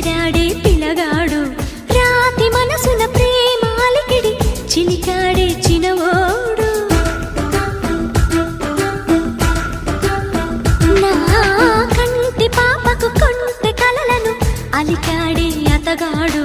విసిరాడే పిలగాడు. రాతి మనసున ప్రేమాలికిడి చిలికాడే చినవోడు. నా కంటి పాపకు కొంటె కలలను అలికాడే అతగాడు.